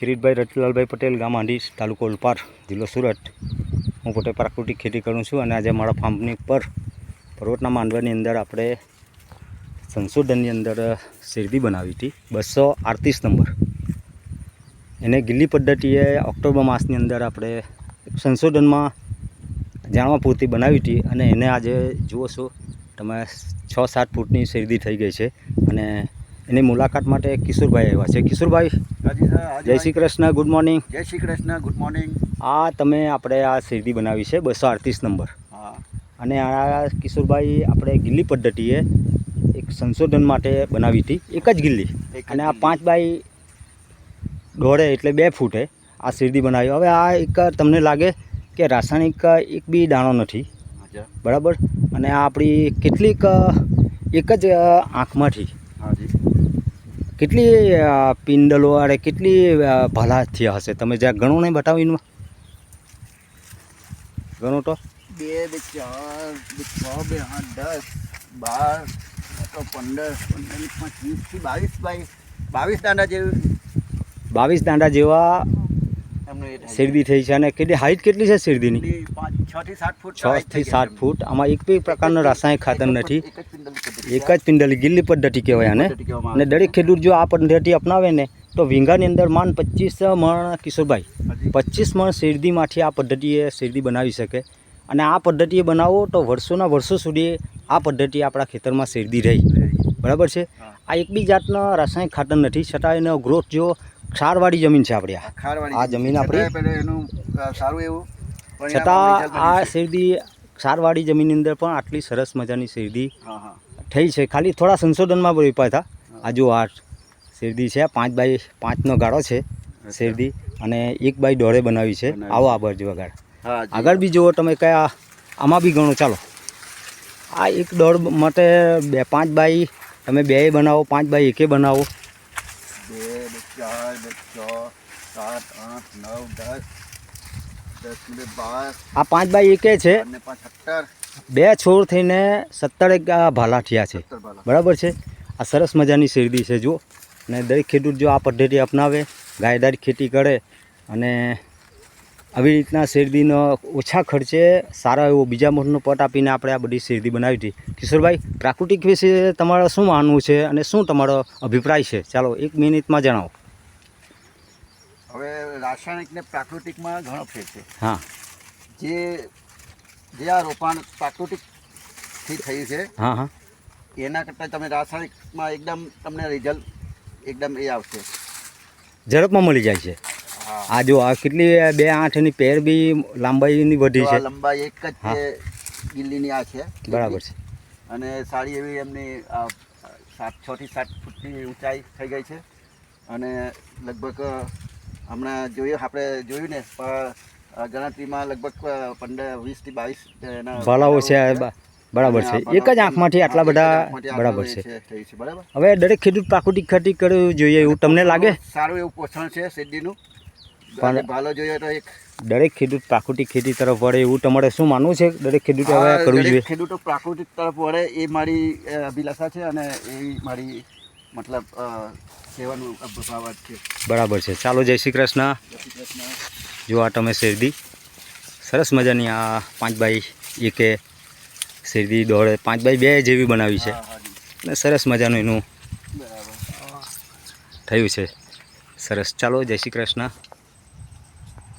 કિરીટભાઈ રતિલાલભાઈ પટેલ, ગામ આંડી તાલુકો ઉલપાર, જિલ્લો સુરત. હું પોતે પ્રાકૃતિક ખેતી કરું છું અને આજે મારા ફાર્મની પર પર્વતના માંડવાની અંદર આપણે સંશોધનની અંદર શેરડી બનાવી હતી, બસો આડત્રીસ નંબર. એને ગિલ્લી પદ્ધતિએ ઓક્ટોબર માસની અંદર આપણે સંશોધનમાં જાણવા પૂરતી બનાવી હતી અને એને આજે જુઓ છો, તમે છ સાત ફૂટની શેરડી થઈ ગઈ છે અને એની મુલાકાત માટે કિશોરભાઈ આવ્યા છે. કિશોરભાઈ જય શ્રી કૃષ્ણ ગુડ મોર્નિંગ જય શ્રી કૃષ્ણ ગુડ મોર્નિંગ આ તમે આપણે આ શેરડી બનાવી છે બસો અડતીસ નંબર. હા. અને આ કિશોરભાઈ આપણે ગિલ્લી પદ્ધતિએ એક સંશોધન માટે બનાવી હતી એક જ ગિલ્લી. અને આ પાંચ બાય દોઢે એટલે બે ફૂટે આ શેરડી બનાવી. હવે આ એક તમને લાગે કે રાસાયણિક એક બી દાણો નથી. બરાબર? અને આ આપણી કેટલીક એક જ આંખમાંથી. હાજી કેટલી પિંડલો અરે કેટલી ભલા થયા હશે? તમે જ્યાં ગણો નહીં બતાવીને ગણો તો. બે બે ચાર બે છ બે આઠ દસ બાર તો પંદર પંદર ને પાંચ વીસથી બાવીસ બાય બાવીસ દાંડા જેવું. બાવીસ દાંડા જેવા. શેરડી થઈ છે અને કેટલી હાઇટ કેટલી છે શેરડીની? છ થી સાત ફૂટ આમાં એક બી પ્રકારનો રાસાયણિક ખાતર નથી. એક જ પિંડલ ગિલ્લી પદ્ધતિ કહેવાય આને. અને દરેક ખેડૂત જો આ પદ્ધતિ અપનાવે ને તો વીંગાની અંદર માન પચીસ મણ કિશોરભાઈ. પચીસ મણ શેરડીમાંથી આ પદ્ધતિએ શેરડી બનાવી શકે. અને આ પદ્ધતિએ બનાવો તો વર્ષોના વર્ષો સુધી આ પદ્ધતિ આપણા ખેતરમાં શેરડી રહી. બરાબર છે? આ એક બી જાતનો રાસાયણિક ખાતર નથી. છતાં એનો ગ્રોથ જો ક્ષારવાળી જમીન છે આપણી આ. આ જમીન આપણી- એનું સારું એવું. છતાં આ. શેરડી ક્ષારવાળી જમીનની અંદર પણ આટલી સરસ મજાની શેરડી થઈ છે. ખાલી થોડા સંશોધનમાં રોપા હતા. આ જો આ શેરડી છે પાંચ બાય પાંચનો ગાળો છે શેરડી અને એક બાય દોઢે બનાવી છે. આવો આ બાજુ આગળ. આગળ બી જુઓ તમે કયા આમાં બી ગણો. ચાલો. આ એક દોઢ માટે બે પાંચ બાય તમે બે બનાવો પાંચ બાય એકે બનાવો. બે બે ચાર બે છ સાત આઠ નવ દસ દસ ને બાર આ પાંચ બાય એકે છે. અને પાંચ સત્તર. બે છોડ થઈને સત્તર એક આ ભાલા છે. બરાબર છે? આ સરસ મજાની શેરડી છે જો અને દરેક ખેડૂત જો આ પદ્ધતિ અપનાવે ગાયદારી ખેતી કરે અને આવી રીતના શેરડીનો ઓછા ખર્ચે સારા એવો બીજા મોટનો પટ આપીને આપણે આ બધી શેરડી બનાવી હતી. કિશોરભાઈ પ્રાકૃતિક વિશે તમારે શું માનવું છે અને શું તમારો અભિપ્રાય છે? ચાલો એક મિનિટમાં જણાવો. હવે રાસાયણિક ને પ્રાકૃતિકમાં ઘણો ફેર છે. હા. જે જે આ રોપાણ પ્રાકૃતિકથી થયું છે હા હા. એના કરતાં તમે રાસાયણિકમાં એકદમ તમને રિઝલ્ટ એકદમ એ આવશે. ઝડપમાં મળી જાય છે. આ જો આ કેટલી બે આઠની પેર બી લાંબાઈની વધી છે. લંબાઈ એક જ. છે ગિલ્લીની આ છે. બરાબર છે. અને સાડી એવી એમની સાત છ થી સાત ફૂટની ઊંચાઈ થઈ ગઈ છે. અને લગભગ હમણાં જોયું આપણે જોયું ને ગણતરીમાં લગભગ પંદર વીસથી બાવીસ એના ભાલાઓ છે બરાબર છે. એક જ આંખમાંથી આટલા બધા બરાબર છે. બરાબર? હવે દરેક ખેડૂત પ્રાકૃતિક ખેતી કરવી જોઈએ એવું તમને લાગે? સારું એવું પોષણ છે શેરડીનું? પણ- ભાલો જોઈએ તો એક. દરેક ખેડૂત પ્રાકૃતિક ખેતી તરફ વળે એવું તમારે શું માનવું છે? દરેક ખેડૂતે હવે કરવું જોઈએ. ખેડૂતો પ્રાકૃતિક તરફ વળે એ મારી અભિલાષા છે અને એ મારી મતલબ સેવાનું કહેવાનું છે. બરાબર છે. ચાલો જય શ્રી કૃષ્ણ. જો આ તમે શેરદી સરસ મજાની આ પાંચ બાય એકે શેરદી દોડે. પાંચ બાય બે જેવી બનાવી છે. અને સરસ મજાનું એનું બરાબર. થયું છે. સરસ. ચાલો જય શ્રી કૃષ્ણ.